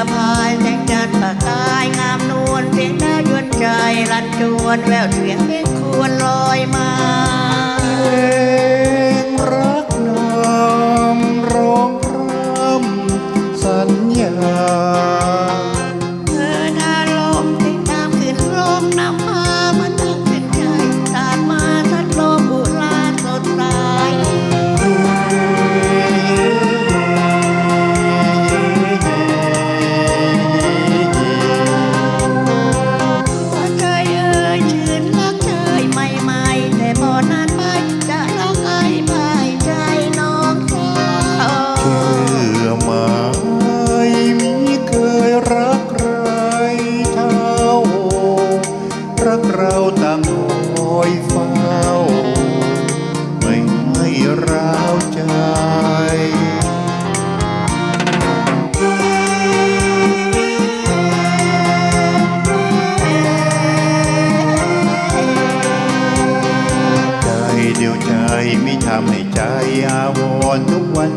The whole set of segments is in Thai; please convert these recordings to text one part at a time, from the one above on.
อพายแสงจันทร์ประกายงามนวลเสียงน่ายวนใจรันจวนแววเสียงเพลงควรลอยมา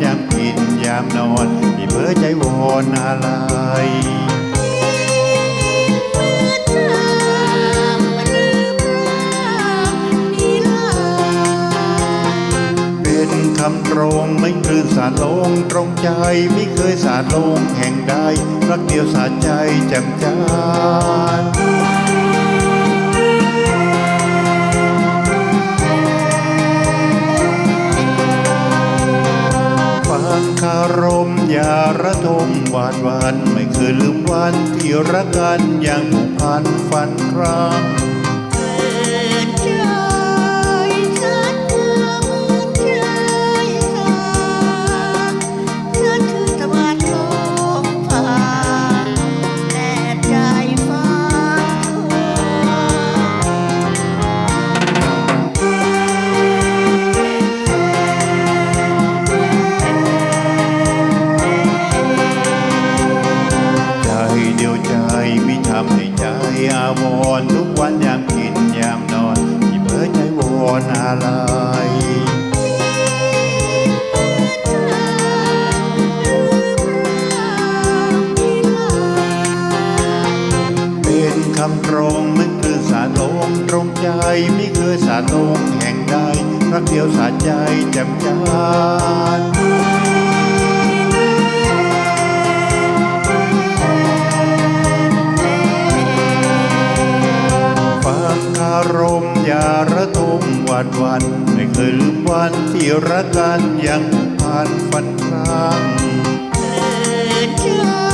ยามกินยามนอนมีเพ้อใจวอนอะไรเป็นคำตรงไม่คลื่นสาดลงตรงใจไม่เคยสาดลงแห่งใดรักเดียวสาดใจแจ่มจาน ระทมหวานหวัน ไม่เคยลืมวันที่รักกันอย่างผูกพันฝันครั้ง ดียวใจไม่ทำให้ใจอาวรณ์ทุกวันยามกินยามนอนที่เพ้อใจวอนอะไรเป็นคำตรงมันคือสารลงตรงใจไม่เคยสารลงแห่งใดรักเดียวสาใจแจ่มจาน ที่รักกันยังผ่านฝันคร้างเธอ